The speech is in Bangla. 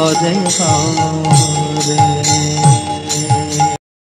अजय